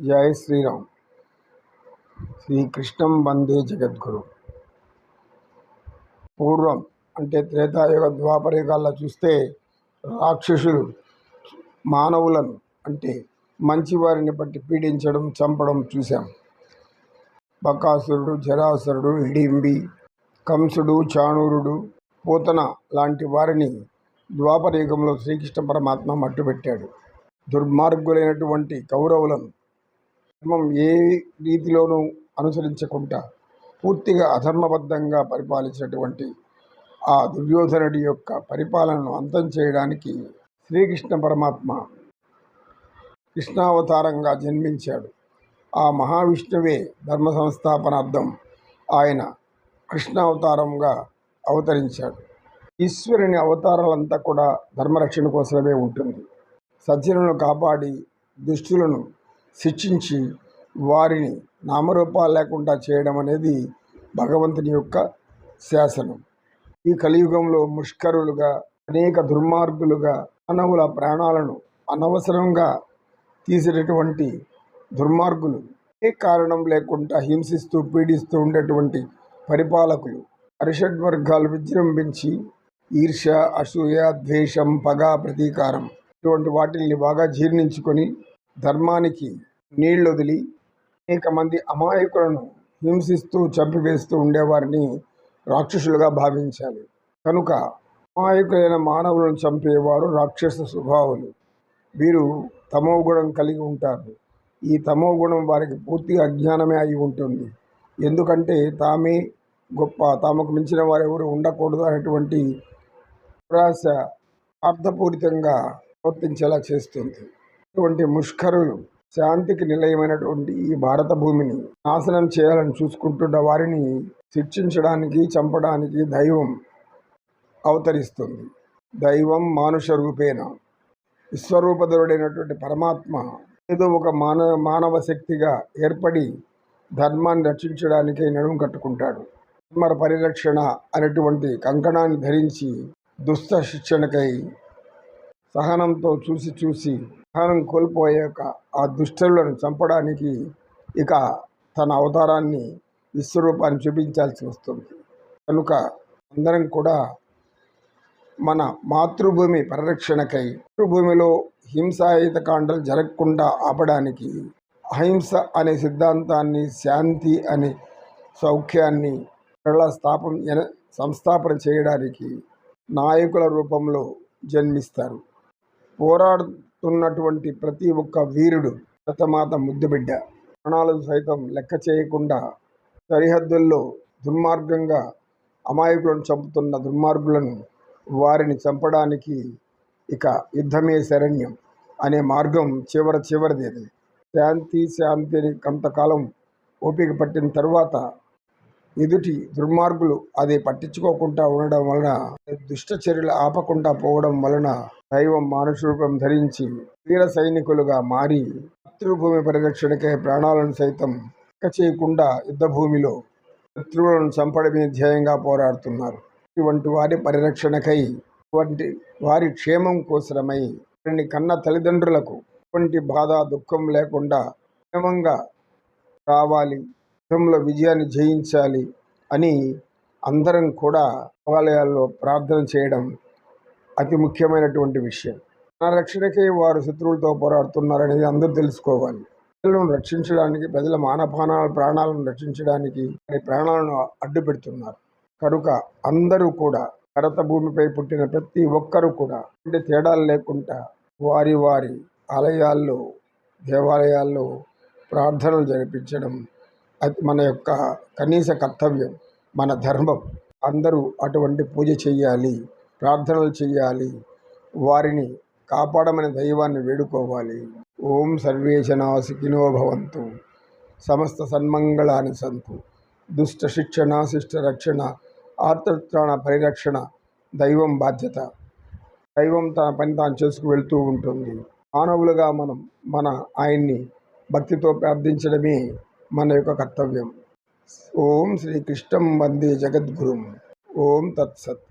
జై శ్రీరామ్. శ్రీకృష్ణం వందే జగద్గురు. పూర్వం అంటే త్రేతాయుగ ద్వాపరయుగాల్లో చూస్తే రాక్షసులు మానవులను అంటే మంచివారిని బట్టి పీడించడం చంపడం చూశాం. బకాసురుడు జరాసురుడు హిడింబి కంసుడు చాణూరుడు పోతన లాంటి వారిని ద్వాపరయుగంలో శ్రీకృష్ణ పరమాత్మ మట్టుపెట్టాడు దుర్మార్గులైనటువంటి కౌరవులను ధర్మం ఏ రీతిలోనూ అనుసరించకుండా పూర్తిగా అధర్మబద్ధంగా పరిపాలించినటువంటి ఆ దుర్యోధనుడి యొక్క పరిపాలనను అంతం చేయడానికి శ్రీకృష్ణ పరమాత్మ కృష్ణావతారంగా జన్మించాడు. ఆ మహావిష్ణువే ధర్మ సంస్థాపనార్థం ఆయన కృష్ణావతారంగా అవతరించాడు. ఈశ్వరుని అవతారాలంతా కూడా ధర్మరక్షణ కోసమే ఉంటుంది. సజ్జనులను కాపాడి దుష్టులను శిక్షించి వారిని నామరూపాలు లేకుండా చేయడం అనేది భగవంతుని యొక్క శాసనం. ఈ కలియుగంలో ముష్కరులుగా అనేక దుర్మార్గులుగా మానవుల ప్రాణాలను అనవసరంగా తీసేటటువంటి దుర్మార్గులు ఏ కారణం లేకుండా హింసిస్తూ పీడిస్తూ ఉండేటువంటి పరిపాలకులు. అరిషడ్ వర్గాలు విజృంభించి ఈర్ష్య అసూయ ద్వేషం పగ ప్రతీకారం ఇటువంటి వాటిల్ని బాగా జీర్ణించుకొని ధర్మానికి నీళ్ళొదిలి అనేక మంది అమాయకులను హింసిస్తూ చంపివేస్తూ ఉండేవారిని రాక్షసులుగా భావించాలి. కనుక అమాయకులైన మానవులను చంపేవారు రాక్షస స్వభావులు. వీరు తమో గుణం కలిగి ఉంటారు. ఈ తమో గుణం వారికి పూర్తిగా అజ్ఞానమే అయి ఉంటుంది. ఎందుకంటే తామే గొప్ప తమకు మించిన వారు ఎవరు ఉండకూడదు అనేటువంటి నిరాశ అర్థపూరితంగా ప్రవర్తించేలా చేస్తుంది. ఇటువంటి ముష్కరులు శాంతికి నిలయమైనటువంటి ఈ భారత భూమిని నాశనం చేయాలని చూసుకుంటున్న వారిని శిక్షించడానికి చంపడానికి దైవం అవతరిస్తుంది. దైవం మానుష రూపేణ. విశ్వరూపధరుడైనటువంటి పరమాత్మ ఏదో ఒక మానవ మానవ శక్తిగా ఏర్పడి ధర్మాన్ని రక్షించడానికై నడుము కట్టుకుంటాడు. ధర్మ పరిరక్షణ అనేటువంటి కంకణాన్ని ధరించి దుస్త శిక్షణకై సహనంతో చూసి చూసి స్థానం కోల్పోయాక ఆ దుష్టలను చంపడానికి ఇక తన అవతారాన్ని విశ్వరూపాన్ని చూపించాల్సి వస్తుంది. కనుక అందరం కూడా మన మాతృభూమి పరిరక్షణకై మాతృభూమిలో హింసాయుత కాండలు జరగకుండా ఆపడానికి అహింస అనే సిద్ధాంతాన్ని శాంతి అనే సౌఖ్యాన్ని మరలా స్థాపన ఎన- సంస్థాపన చేయడానికి నాయకుల రూపంలో జన్మిస్తారు. పోరాడుతున్నటువంటి ప్రతి ఒక్క వీరుడు భరతమాత ముద్దుబిడ్డ ప్రాణాలు సైతం లెక్క చేయకుండా సరిహద్దుల్లో దుర్మార్గంగా అమాయకులను చంపుతున్న దుర్మార్గులను వారిని చంపడానికి ఇక యుద్ధమే శరణ్యం అనే మార్గం చివర చివరిది శాంతి శాంతిని కొంతకాలం ఓపిక పట్టిన తర్వాత ఎదుటి దుర్మార్గులు అది పట్టించుకోకుండా ఉండడం వలన దుష్ట చర్యలు ఆపకుండా పోవడం వలన దైవం మానుష రూపం ధరించి వీర సైనికులుగా మారి శత్రుభూమి పరిరక్షణకై ప్రాణాలను సైతం లెక్క చేయకుండా యుద్ధ భూమిలో శత్రువులను చంపడమే ధ్యేయంగా పోరాడుతున్నారు. ఇటువంటి వారి పరిరక్షణకై ఇటువంటి వారి క్షేమం కోసమై వారిని కన్న తల్లిదండ్రులకు ఎటువంటి బాధ దుఃఖం లేకుండా క్షేమంగా రావాలి. యుద్ధంలో విజయాన్ని జయించాలి అని అందరం కూడా దేవాలయాల్లో ప్రార్థన చేయడం అతి ముఖ్యమైనటువంటి విషయం. నా రక్షణకే వారు శత్రువులతో పోరాడుతున్నారనేది అందరూ తెలుసుకోవాలి. ప్రజలను రక్షించడానికి ప్రజల మానపానాల ప్రాణాలను రక్షించడానికి వారి ప్రాణాలను అడ్డు పెడుతున్నారు కనుక అందరూ కూడా భరత భూమిపై పుట్టిన ప్రతి ఒక్కరూ కూడా అంటే తేడాలు లేకుండా వారి వారి ఆలయాల్లో దేవాలయాల్లో ప్రార్థనలు జరిపించడం అది మన యొక్క కనీస కర్తవ్యం మన ధర్మం. అందరూ అటువంటి పూజ చేయాలి ప్రార్థనలు చేయాలి. వారిని కాపాడమని దైవాన్ని వేడుకోవాలి. ఓం సర్వేశనా సుఖినో భవంతు. సమస్త సన్మంగళాని సంతు. దుష్ట శిక్షణ శిష్ట రక్షణ ఆర్తత్రాణ పరిరక్షణ దైవం బాధ్యత. దైవం తన పని తాను చేసుకు వెళ్తూ ఉంటుంది. మానవులుగా మనం మన ఆయన్ని భక్తితో ప్రార్థించడమే మన యొక్క కర్తవ్యం ఓం శ్రీకృష్ణం వందే జగద్గురుం ఓం తత్సత్